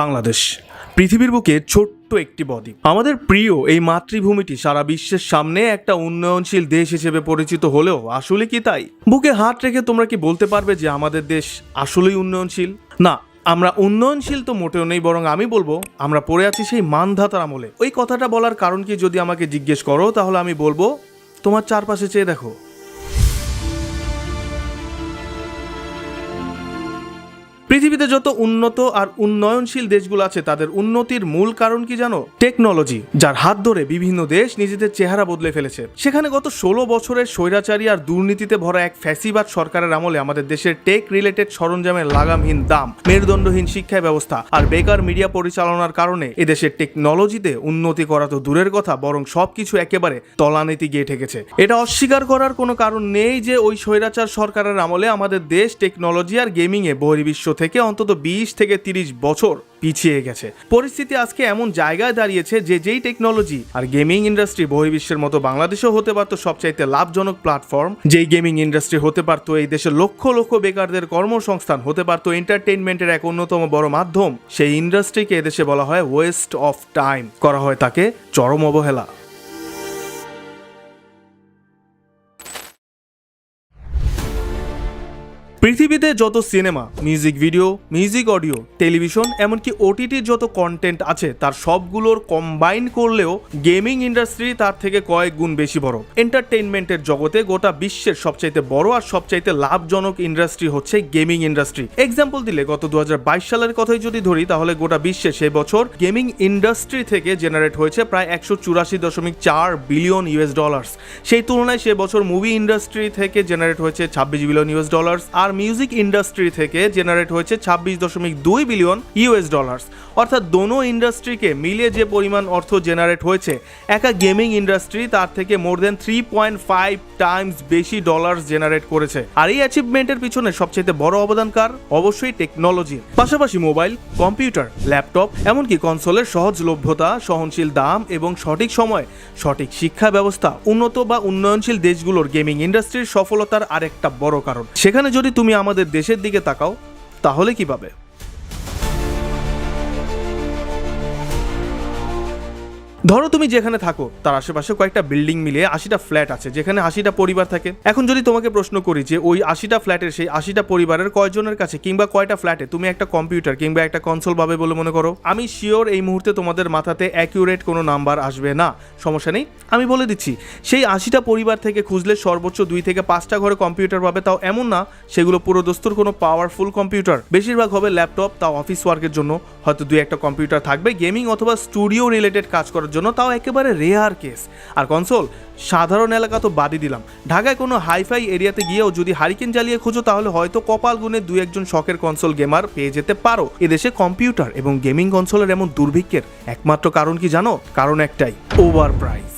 বাংলাদেশ। পৃথিবীর বুকে ছোট্ট একটি বদ্বীপ। আমাদের প্রিয় এই মাতৃভূমিটি সারা বিশ্বের সামনে একটা উন্নয়নশীল দেশ হিসেবে পরিচিত হলেও আসলে কি তাই? বুকে হাত রেখে তোমরা কি বলতে পারবে যে আমাদের দেশ আসলেই উন্নয়নশীল? না, আমরা উন্নয়নশীল তো মোটেও নেই, বরং আমি বলব আমরা পড়ে আছি সেই মানধাতার আমলে। ওই কথাটা বলার কারণ কি যদি আমাকে জিজ্ঞেস করো, তাহলে আমি বলব তোমার চারপাশে চেয়ে দেখো। পৃথিবীতে যত উন্নত আর উন্নয়নশীল দেশগুলো আছে, তাদের উন্নতির মূল কারণ কি জানো? টেকনোলজি, যার হাত ধরে বিভিন্ন দেশ নিজেদের চেহারা বদলে ফেলেছে। সেখানে গত ষোলো বছরের স্বৈরাচারী আর দুর্নীতিতে ভরা এক ফ্যাসিবাদ সরকারের আমলে আমাদের দেশের টেক রিলেটেড সরঞ্জামের লাগামহীন দাম, মেরুদণ্ডহীন শিক্ষা ব্যবস্থা আর বেকার মিডিয়া পরিচালনার কারণে এদেশের টেকনোলজিতে উন্নতি করা তো দূরের কথা, বরং সবকিছু একেবারে তলানীতি গিয়ে ঠেকেছে। এটা অস্বীকার করার কোনো কারণ নেই যে ওই স্বৈরাচার সরকারের আমলে আমাদের দেশ টেকনোলজি আর গেমিংয়ে বহির্বিশ্ব অন্তত বিশ থেকে তিরিশ বছর পিছিয়ে গেছে। পরিস্থিতি আজকে এমন জায়গায় দাঁড়িয়েছে যে যেই টেকনোলজি আর গেমিং ইন্ডাস্ট্রি বহির্বিশ্বের মতো বাংলাদেশেও হতে পারতো সবচাইতে লাভজনক প্ল্যাটফর্ম যেই গেমিং ইন্ডাস্ট্রি হতে পারতো এই দেশের লক্ষ লক্ষ বেকারদের কর্মসংস্থান, হতে পারতো এন্টারটেইনমেন্টের এক অন্যতম বড় মাধ্যম, সেই ইন্ডাস্ট্রিকে এদেশে বলা হয় ওয়েস্ট অফ টাইম করা হয় তাকে চরম অবহেলা। পৃথিবীতে যত cinema music video music audio television এমনকি ওটিটির যত কন্টেন্ট আছে, তার সবগুলোর কম্বাইন করলেও গেমিং ইন্ডাস্ট্রি তার থেকে কয়েক গুণ বেশি বড়। এন্টারটেইনমেন্টের জগতে গোটা বিশ্বের সবচাইতে বড় আর সবচাইতে লাভজনক ইন্ডাস্ট্রি হচ্ছে গেমিং ইন্ডাস্ট্রি এক্সাম্পল দিলে, গত দু হাজার বাইশ সালের কথাই যদি ধরি, তাহলে গোটা বিশ্বে সে বছর গেমিং ইন্ডাস্ট্রি থেকে জেনারেট হয়েছে প্রায় একশো চুরাশি দশমিক চার বিলিয়ন ইউএস ডলার্স সেই তুলনায় সে বছর মুভি ইন্ডাস্ট্রি থেকে জেনারেট হয়েছে ছাব্বিশ বিলিয়ন ইউএস ডলার্স আর মিউজিক ইন্ডাস্ট্রি থেকে জেনারেট হয়েছে ছাব্বিশ দশমিক দুই বিলিয়ন ইউএস ডলার্স অর্থাৎ দোনো ইন্ডাস্ট্রিকে মিলিয়ে যে পরিমাণ অর্থ জেনারেট হয়েছে, একা গেমিং ইন্ডাস্ট্রি তার থেকে more than three point five times বেশি ডলার জেনারেট করেছে। আর এই অ্যাচিভমেন্টের পিছনে সবচেয়ে বড় অবদান কার? অবশ্যই টেকনোলজি পাশাপাশি মোবাইল কম্পিউটার ল্যাপটপ এমনকি কনসোলের সহজলভ্যতা, সহনশীল দাম এবং সঠিক সময়, সঠিক শিক্ষা ব্যবস্থা, উন্নত বা উন্নয়নশীল দেশগুলোর গেমিং ইন্ডাস্ট্রির সফলতার আরেকটা বড় কারণ। সেখানে যদি তুমি আমাদের দেশের দিকে তাকাও তাহলে কি পাবে ধরো তুমি যেখানে থাকো, তার আশেপাশে কয়েকটা বিল্ডিং মিলিয়ে আশিটা ফ্ল্যাট আছে, যেখানে আশিটা পরিবার থাকে। এখন যদি তোমাকে প্রশ্ন করি যে ওই আশিটা ফ্ল্যাটের সেই আশিটা পরিবারের কয়জনের কাছে কিংবা কয়টা ফ্ল্যাটে তুমি একটা কম্পিউটার কিংবা একটা কনসোল পাবে বলে মনে করো? আমি শিওর এই মুহূর্তে তোমাদের মাথাতে অ্যাকিউরেট কোনো নাম্বার আসবে না। সমস্যা নেই, আমি বলে দিচ্ছি, সেই আশিটা পরিবার থেকে খুঁজলে সর্বোচ্চ দুই থেকে পাঁচটা ঘরে কম্পিউটার পাবে, তাও এমন না সেগুলো পুরো দস্তুর কোনো পাওয়ারফুল কম্পিউটার বেশিরভাগ হবে ল্যাপটপ তাও অফিস ওয়ার্কের জন্য। হয়তো দুই একটা কম্পিউটার থাকবে গেমিং অথবা স্টুডিও রিলেটেড কাজ করার জন্য তাও একেবারে রেয়ার কেস আর কনসোল সাধারণ এলাকা তো বাদই দিলাম। ঢাকায় কোনো হাইফাই এরিয়াতে গিয়েও যদি হারিকেন জ্বালিয়ে খুঁজো, তাহলে হয়তো কপাল গুনে দুই একজন শখের কনসোল গেমার পেয়ে যেতে পারো। এদেশে কম্পিউটার এবং গেমিং কনসোলের এমন দুর্ভিক্ষের একমাত্র কারণ কি জানো? কারণ একটাই ওভার প্রাইস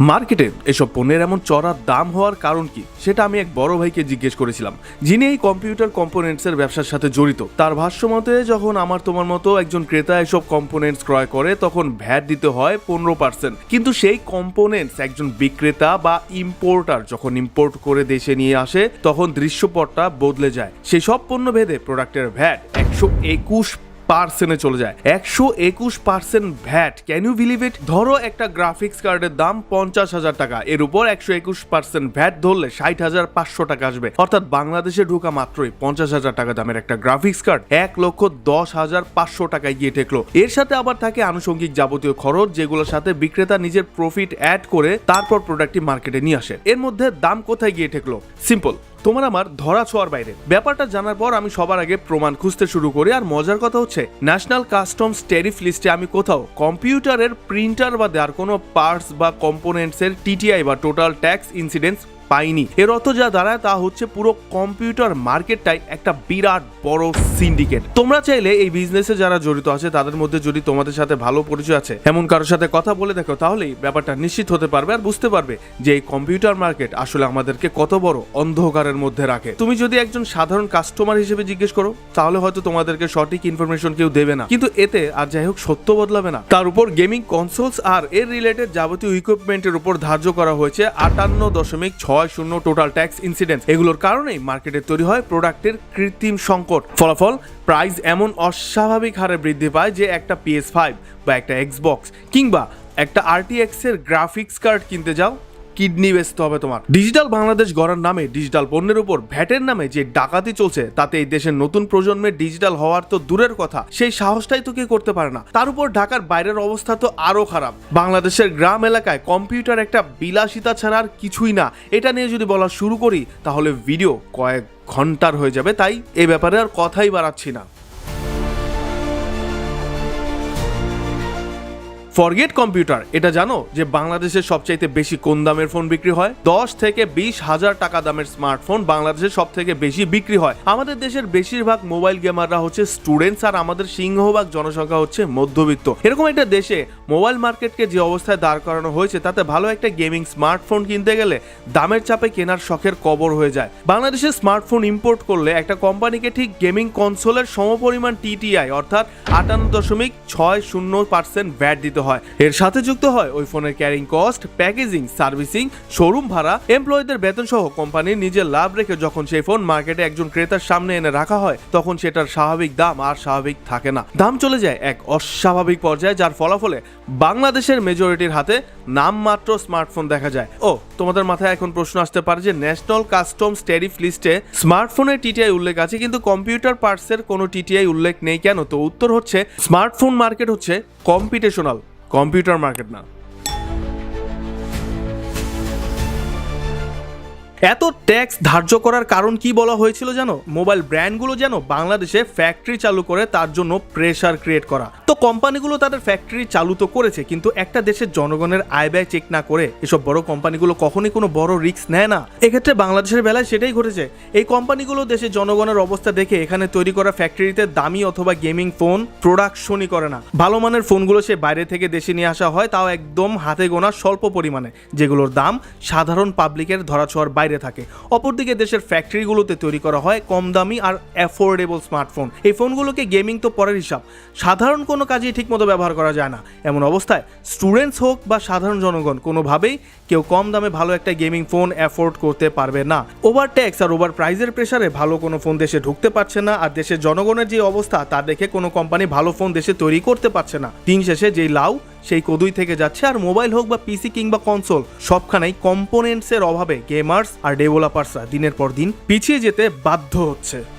মার্কেটে এসব পণ্যের এমন চড়া দাম হওয়ার কারণ কি? সেটা আমি এক বড় ভাইকে জিজ্ঞেস করেছিলাম, যিনি এই কম্পিউটার কম্পোনেন্টসের ব্যবসার সাথে জড়িত। তার ভাষ্য মতে, যখন আমার তোমার মতো একজন ক্রেতা এসব কম্পোনেন্টস ক্রয় করে, তখন ভ্যাট দিতে হয় পনেরো পার্সেন্ট। কিন্তু সেই কম্পোনেন্টস একজন বিক্রেতা বা ইম্পোর্টার যখন ইম্পোর্ট করে দেশে নিয়ে আসে, তখন দৃশ্যপটটা বদলে যায়। সেই সব পণ্য ভেদে প্রোডাক্টের ভ্যাট একশো একুশ পার্সেন্টে চলে যায়। একশো একুশ percent VAT. Can you believe it ধরো একটা গ্রাফিক্স কার্ডের দাম পঞ্চাশ হাজার টাকা। এর উপর একশো একুশ পার্সেন্ট ভ্যাট ধরলে ষাট হাজার পাঁচশো টাকা আসবে। অর্থাৎ বাংলাদেশে ঢোকা মাত্রই পঞ্চাশ হাজার টাকা দামের একটা গ্রাফিক্স কার্ড এক লক্ষ দশ হাজার পাঁচশো টাকায় গিয়ে ঠেকলো। এর সাথে আবার থাকে আনুষঙ্গিক যাবতীয় খরচ, যেগুলোর সাথে বিক্রেতা নিজের প্রফিট অ্যাড করে তারপর প্রোডাক্টটি মার্কেটে নিয়ে আসে। এর মধ্যে দাম কোথায় গিয়ে ঠেকলো? সিম্পল তোমার আমার ধরা ছোঁয়ার বাইরে। ব্যাপারটা জানার পর আমি সবার আগে প্রমাণ খুঁজতে শুরু করি, আর মজার কথা হচ্ছে ন্যাশনাল কাস্টমস ট্যারিফ লিস্টে আমি কোথাও কম্পিউটারের প্রিন্টার বা দেওয়ার কোনো পার্টস বা কম্পোনেন্টসের টিটিআই বা টোটাল ট্যাক্স ইনসিডেন্স পাইনি। এর অর্থ যা দাঁড়ায় তা হচ্ছে পুরো কম্পিউটার মার্কেটটাই একটা বিরাট বড় সিন্ডিকেট। তোমরা চাইলে এই বিজনেসে যারা জড়িত আছে, তাদের মধ্যে যদি তোমাদের সাথে ভালো পরিচয় আছে, এমন কারোর সাথে কথা বলে দেখো, তাহলেই ব্যাপারটা নিশ্চিত হতে পারবে আর বুঝতে পারবে যে এই কম্পিউটার মার্কেট আসলে আমাদেরকে কত বড় অন্ধকারের মধ্যে রাখে। তুমি যদি একজন সাধারণ কাস্টমার হিসেবে জিজ্ঞেস করো, তাহলে হয়তো তোমাদেরকে সঠিক ইনফরমেশন কেউ দেবে না। কিন্তু এতে আর যাই হোক, সত্য বদলাবে না। তার উপর গেমিং কনসোলস আর এর রিলেটেড যাবতীয় ইকুইপমেন্টের উপর ধার্য করা হয়েছে আটান্ন দশমিক ছয় ছয় শূন্য টোটাল ট্যাক্স ইনসিডেন্স এগুলোর কারণেই মার্কেটে তৈরি হয় প্রোডাক্টের কৃত্রিম সংকট। ফলাফল প্রাইস এমন অস্বাভাবিক হারে বৃদ্ধি পায় যে একটা পিএস ফাইভ বা একটা এক্সবক্স কিংবা একটা আরটিএক্স এর গ্রাফিক্স কার্ড কিনতে যাও। কিডনি বেচতে হবে তোমার। ডিজিটাল বাংলাদেশ গড়ার নামে ডিজিটাল পণ্যের উপর ভ্যাটের নামে যে ডাকাতি চলছে, তাতে এই দেশের নতুন প্রজন্মের ডিজিটাল হওয়ার তো দূরের কথা, সেই সাহসটাই তো কেউ করতে পারে না। তার উপর ঢাকার বাইরের অবস্থা তো আরও খারাপ। বাংলাদেশের গ্রাম এলাকায় কম্পিউটার একটা বিলাসিতা ছাড়া আর কিছুই না। এটা নিয়ে যদি বলা শুরু করি, তাহলে ভিডিও কয়েক ঘণ্টার হয়ে যাবে, তাই এ ব্যাপারে আর কথাই বাড়াচ্ছি না। ফরগেট কম্পিউটার, এটা জানো যে বাংলাদেশের সবচাইতে বেশি কোন দামের ফোন বিক্রি হয়? দশ থেকে বিশ হাজার টাকা দামের স্মার্টফোন বাংলাদেশে সব থেকে বেশি বিক্রি হয়। আমাদের দেশের বেশিরভাগ মোবাইল গেমাররা হচ্ছে স্টুডেন্টস আর আমাদের সিংহভাগ জনসংখ্যা হচ্ছে মধ্যবিত্ত। এরকম একটা দেশে মোবাইল মার্কেটকে যে অবস্থায় দাঁড় করানো হয়েছে, তাতে ভালো একটা গেমিং স্মার্টফোন কিনতে গেলে দামের চাপে কেনার শখের কবর হয়ে যায়। বাংলাদেশে স্মার্টফোন ইম্পোর্ট করলে একটা কোম্পানিকে ঠিক গেমিং কনসোলের সমপরিমাণ টিটিআই অর্থাৎ আটান্ন দশমিক ছয় শূন্য পার্সেন্ট ভ্যাট দিতে হয় এর সাথে যুক্ত হয় ওই ফোনের carrying cost packaging servicing showroom ভাড়া এমপ্লয়ীদের বেতন সহ কোম্পানির নিজের লাভ রেখে যখন সেই ফোন মার্কেটে একজন ক্রেতার সামনে এনে রাখা হয়, তখন সেটার স্বাভাবিক দাম আর স্বাভাবিক থাকে না। দাম চলে যায় এক অস্বাভাবিক পর্যায়ে, যার ফলাফলে বাংলাদেশের মেজরিটির হাতে নামমাত্র স্মার্টফোন দেখা যায়। ও, তোমাদের মাথায় এখন প্রশ্ন আসতে পারে যে ন্যাশনাল কাস্টমস ট্যারিফ লিস্টে স্মার্টফোনের টিটিআই উল্লেখ আছে, কিন্তু কম্পিউটার পার্টসের কোনো টিটিআই উল্লেখ নেই কেন? তো উত্তর হচ্ছে স্মার্টফোন মার্কেট হচ্ছে কম্পিটিশনাল কম্পিউটার মার্কেট না। এত ট্যাক্স ধার্য করার কারণ কি বলা হয়েছিল জানো? মোবাইল ব্র্যান্ডগুলো যেন বাংলাদেশে ফ্যাক্টরি চালু করে তার জন্য প্রেশার ক্রিয়েট করা। তো কোম্পানিগুলো তাদের ফ্যাক্টরি চালু তো করেছে, কিন্তু একটা দেশের জনগণের আয় ব্যয় চেক না করে এসব বড় কোম্পানিগুলো কখনই কোনো বড় রিস্ক নেয় না। এক্ষেত্রে বাংলাদেশের বেলায় সেটাই ঘটেছে। এই কোম্পানিগুলো দেশের জনগণের অবস্থা দেখে এখানে তৈরি করা ফ্যাক্টরিতে দামি অথবা গেমিং ফোন প্রোডাকশনই করে না। ভালো মানের ফোনগুলো সে বাইরে থেকে দেশে নিয়ে আসা হয়, তাও একদম হাতে গোনা স্বল্প পরিমাণে, যেগুলোর দাম সাধারণ পাবলিকের ধরাছোঁয়ার বাইরে থাকে। অপরদিকে দেশের ফ্যাক্টরিগুলোতে তৈরি করা হয় কম দামি আর অ্যাফোর্ডেবল স্মার্টফোন। এই ফোনগুলোকে গেমিং তো পরের হিসাব। সাধারণ কোনো কাজেই ঠিকমতো ব্যবহার করা যায় না। এমন অবস্থায় স্টুডেন্টস হোক বা সাধারণ জনগণ, কোনোভাবেই কেউ কম দামে ভালো একটা গেমিং ফোন অ্যাফোর্ড করতে পারবে না। ওভার ট্যাক্স আর ওভার প্রাইজের প্রেসারে ভালো কোনো ফোন দেশে ঢুকতে পারছে না আর দেশের জনগণের যে অবস্থা, তা দেখে কোনো কোম্পানি ভালো ফোন দেশে তৈরি করতে পারছে না। দিন শেষে যেই লাউ সেই কদুই থেকে যাচ্ছে, আর মোবাইল হোক বা পিসি কিংবা কনসোল সবখানেই কম্পোনেন্টসের অভাবে গেমার্স আর ডেভেলপার্সরা দিনের পর দিন পিছিয়ে যেতে বাধ্য হচ্ছে।